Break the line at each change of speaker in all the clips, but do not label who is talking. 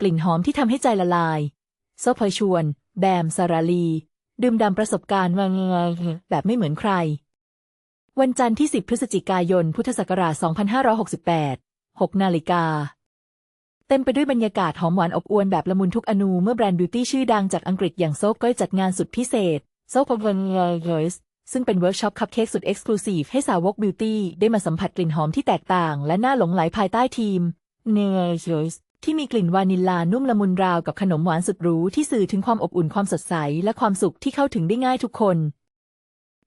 กลิ่นหอมที่ทำให้ใจละลายโซพอยชวน แบมสาราลี ดื่มดำประสบการณ์วังแบบไม่เหมือนใคร วันจันทร์ที่ 10 พฤศจิกายน พุทธศักราช 2568 6 นาฬิกา เต็มไปด้วยบรรยากาศหอมหวานอบอวลแบบละมุนทุกอนูเมื่อแบรนด์บิวตี้ชื่อดังจากอังกฤษอย่างโซก้อยจัดงานสุดพิเศษโซพวันเกสซึ่งเป็นเวิร์กช็อปคัพเค้กสุดเอ็กซ์คลูซีฟให้สาวกบิวตี้ได้มาสัมผัสกลิ่นหอมที่แตกต่าง และน่าหลงไหลภายใต้ทีมเนเ e ส ที่มีกลิ่นวานิลลานุ่มละมุนราวกับขนมหวานสุดหรูที่สื่อถึงความอบอุ่นความสดใส และความสุขที่เข้าถึงได้ง่ายทุกคน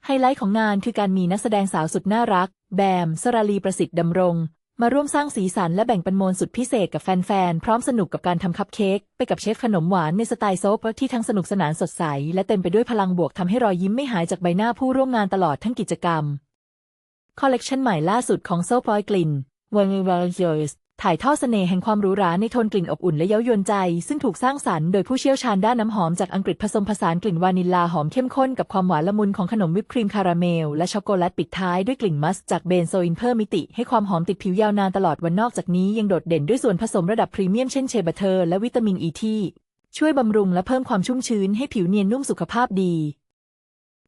ไฮไลท์ของงานคือการมีนักแสดงสาวสุดน่ารัก แบม สราลีประสิทธิ์ดำรง มาร่วมสร้างสีสันและแบ่งปันโมนสุดพิเศษกับแฟนๆ พร้อมสนุกกับการทำคัพเค้กไปกับเชฟขนมหวานในสไตล์โซปที่ทั้งสนุกสนานสดใส และเต็มไปด้วยพลังบวกทำให้รอยยิ้มไม่หายจากใบหน้าผู้ร่วมงานตลอดทั้งกิจกรรม คอลเลกชันใหม่ล่าสุดของโซปอยกลิ่น w a n g a l e s ถ่ายทอดเสน่ห์แห่งความหรูหราในโทนกลิ่นอบอุ่นและเย้ายวนใจ ซึ่งถูกสร้างสรรค์โดยผู้เชี่ยวชาญด้านน้ำหอมจากอังกฤษผสมผสานกลิ่นวานิลลาหอมเข้มข้นกับความหวานละมุนของขนมวิปครีมคาราเมล และช็อกโกแลตปิดท้ายด้วยกลิ่นมัสจากเบนโซอินเพิ่มมิติ ให้ความหอมติดผิวยาวนานตลอดวันนอกจากนี้ยังโดดเด่นด้วยส่วนผสมระดับพรีเมียมเช่นเชบัตเทอร์และวิตามินอ e ีที่ช่วยบำรุงและเพิ่มความชุ่มชื้นให้ผิวเนียนนุ่มสุขภาพดี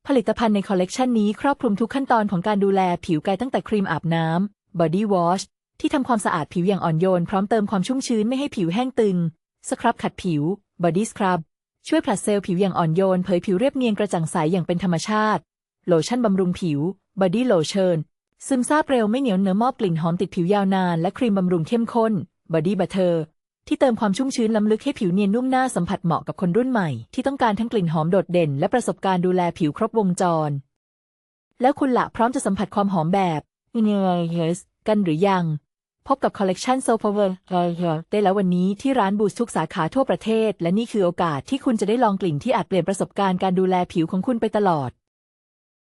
ผลิตภัณฑ์ในคอลเลกชันนี้ครอบคลุมทุกขั้นตอนของการดูแลผิวกายตั้งแต่ครีมอาบน้ำบอดี้วอช ที่ทำความสะอาดผิวอย่างอ่อนโยน พร้อมเติมความชุ่มชื้นไม่ให้ผิวแห้งตึง สครับขัดผิว บอดี้สครับช่วยผลัดเซลล์ผิวอย่างอ่อนโยน เผยผิวเรียบเนียนกระจ่างใสอย่างเป็นธรรมชาติ โลชั่นบำรุงผิว บอดี้โลชั่นซึมซาบเร็วไม่เหนียวเนื้อมอบกลิ่นหอมติดผิวยาวนาน และครีมบำรุงเข้มข้น บอดี้บัตเตอร์ที่เติมความชุ่มชื้นล้ำลึกให้ผิวเนียนนุ่มน้าสัมผัสเหมาะกับคนรุ่นใหม่ ที่ต้องการทั้งกลิ่นหอมโดดเด่น และประสบการณ์ดูแลผิวครบวงจร แล้วคุณละพร้อมจะสัมผัสความหอมแบบเนยกันหรือยัง พบกับคอลเลกชันโซฟเวอร์ได้แล้ววันนี้ที่ร้านบูสทุกสาขาทั่วประเทศ และนี่คือโอกาสที่คุณจะได้ลองกลิ่นที่อาจเปลี่ยนประสบการณ์การดูแลผิวของคุณไปตลอด